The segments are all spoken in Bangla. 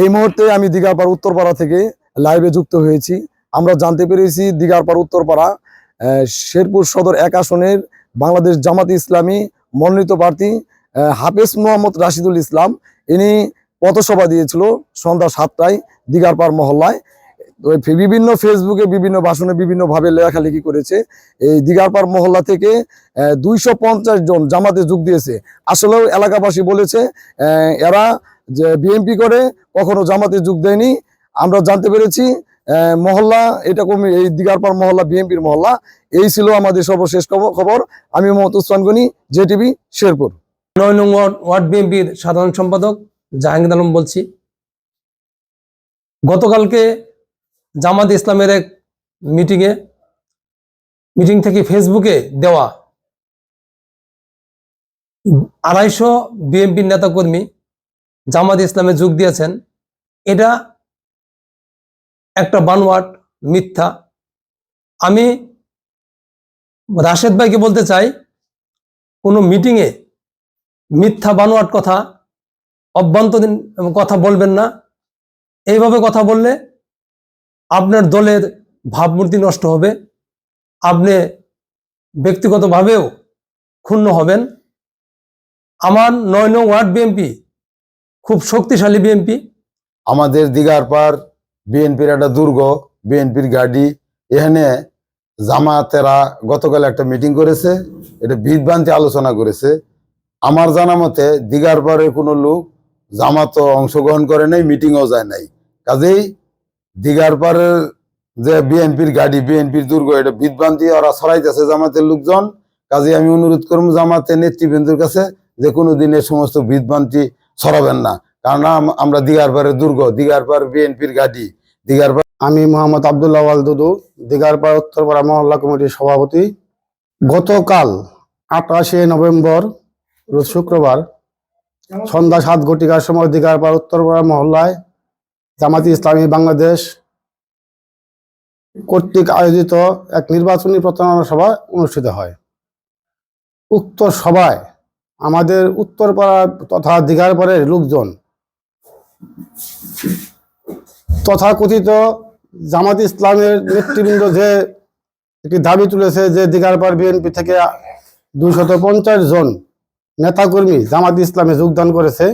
এই মুহূর্তে আমি দিঘাপাড় উত্তরপাড়া থেকে লাইভে যুক্ত হয়েছি। আমরা জানতে পেরেছি দিঘাপাড় উত্তরপাড়া শেরপুর সদর এক আসনের বাংলাদেশ জামাত ইসলামী মনোনীত প্রার্থী হাফেজ মোহাম্মদ রাশিদুল ইসলাম। ইনি পথসভা দিয়েছিল সন্ধ্যা সাতটায় দিঘারপাড় মহল্লায়। বিভিন্ন ফেসবুকে বিভিন্ন ভাষণে, বিভিন্নভাবে লেখালেখি করেছে। এই দিঘারপাড় মহল্লা থেকে দুইশো পঞ্চাশ জন জামাতে যোগ দিয়েছে। আসলেও এলাকাবাসী বলেছে এরা যে বিএনপি করে কখনো জামাতে যোগ দেয়নি। আমরা জানতে পেরেছি মহল্লা, এটা কমে, এই দিগারপাড় মহল্লা, বিএনপির মহল্লা, এই ছিল আমাদের সর্বশেষ খবর- আমি মোহাম্মদ উসমান গনি, জেটিভি, শেরপুর। নয় নং ওয়ার্ড বিএনপির সাধারণ সম্পাদক জাহাঙ্গীর আলম বলছি। গতকালকে জামাত ইসলামের এক মিটিংয়ে, মিটিং থেকে ফেসবুকে দেওয়া আড়াইশো বিএনপির নেতাকর্মী জামাত ইসলামে যোগ দিয়েছেন, এটা একটা বানওয়াট মিথ্যা। আমি রাশেদ ভাইকে বলতে চাই, কোনো মিটিংয়ে মিথ্যা বানোয়াট কথা, অভ্যন্তরীণ কথা বলবেন না। এইভাবে কথা বললে আপনার দলের ভাবমূর্তি নষ্ট হবে, আপনি ব্যক্তিগতভাবেও ক্ষুণ্ণ হবেন। আমার নয় নং ওয়ার্ড বিএনপি খুব শক্তিশালী বিএনপি আমাদের দিঘার পার বিএনপির একটা দুর্গ বিএনপির গাড়ি, এখানে জামাতেরা গতকাল একটা মিটিং করেছে, এটা বিভ্রান্তি আলোচনা করেছে। আমার জানা মতে দিঘারপাড়ের কোনো লোক জামাত অংশগ্রহণ করে নাই মিটিংও যায় নাই। কাজেই দিঘারপাড়ের যে বিএনপির গাড়ি বিএনপির দুর্গ, এটা বিভ্রান্তি, ওরা ছড়াইতেছে জামাতের লোকজন। কাজে আমি অনুরোধ করব জামাতের নেতৃবৃন্দের কাছে যে কোনো দিন এ সমস্ত বিভ্রান্তি ছড়াবেন না। কারণ আম- আমরা দিঘারপাড়ের দুর্গ, দিঘার দিঘারপাড় বিএনপির গাড়ি দিঘার দিঘারপাড় আমি মোহাম্মদ আবদুল্লাহ আল দুদু দিগারপাড়া উত্তরপাড়া মহল্লা কমিটির সভাপতি। গতকাল আঠাশে নভেম্বর, রোজ শুক্রবার, সন্ধ্যা সাত ঘটিকার সময় দিঘার দিগারপাড়া উত্তরপাড়া মহল্লায় জামাতি ইসলামী বাংলাদেশ কর্তৃক আয়োজিত এক নির্বাচনী প্রচারণা সভা অনুষ্ঠিত হয়। উক্ত সভায় আমাদের উত্তরপাড়া তথা দিঘারপাড়ের লোকজন তথাকথিত জামাত ইসলামের নেতৃবৃন্দ যে একটি দাবি তুলেছে যে দিগারপাড় বিএনপি থেকে দুইশত পঞ্চাশ জন নেতাকর্মী জামাত ইসলামে যোগদান করেছে,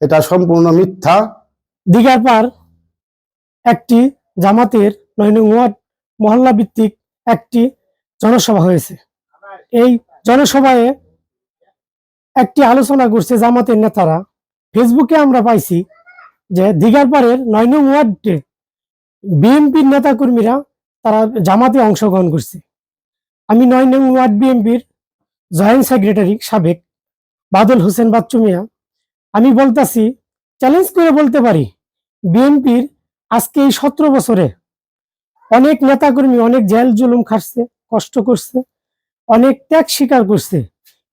এটা সম্পূর্ণ মিথ্যা। দিঘারপার একটি জামাতের নয় ওয়ার্ড মহল্লা ভিত্তিক একটি জনসভা হয়েছে। এই জনসভায় একটি আলোচনা করছে জামাতের নেতারা। ফেসবুকে আমরা পাইছি যে দিঘারপাড়ের নয় নং ওয়ার্ডে বিএনপির নেতাকর্মীরা তারা জামাতে অংশগ্রহণ করছে। আমি নয় নং ওয়ার্ড বিএনপির জয়েন্ট সেক্রেটারি সাবেক বাদল হোসেন বাচ্চু মিয়া। আমি বলতাছি চ্যালেঞ্জ করে বলতে পারি, বিএনপির আজকে এই সতেরো বছরে অনেক নেতাকর্মী অনেক জেল জুলুম খাটছে, কষ্ট করছে, অনেক ত্যাগ স্বীকার করছে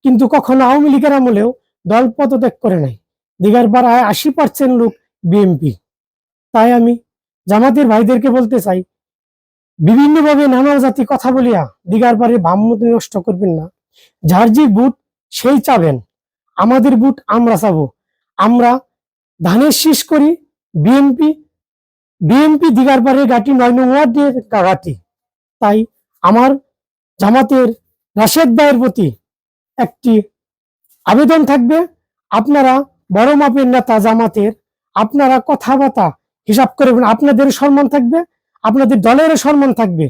কিন্তু কখনো আওয়ামী লীগের আমলেও দল পদত্যাগ করে নাই। দিঘার পাড়ায় আশি পার্সেন্ট লোক বিএনপি তাই আমি জামাতের ভাইদেরকে বলতে চাই, বিভিন্নভাবে নানা জাতি কথা বলিয়া দিঘার পাড়ে ভাবমতি নষ্ট করবেন না। যার যে বুট, সেই চাবেন। আমাদের বুট আমরা চাবো। আমরা ধানের শীষ করি বিএনপি বিএনপি দিগার পারে গাটি নয় নং ওয়ার্ডের গাটি তাই আমার জামাতের রাশেদ ভাইয়ের প্রতি একটি আবেদন থাকবে। আপনারা বড় মাপের নেতা জামাতের আপনারা কথাবার্তা হিসাব করবেন আপনাদের সম্মান থাকবে, আপনাদের দলের সম্মান থাকবে।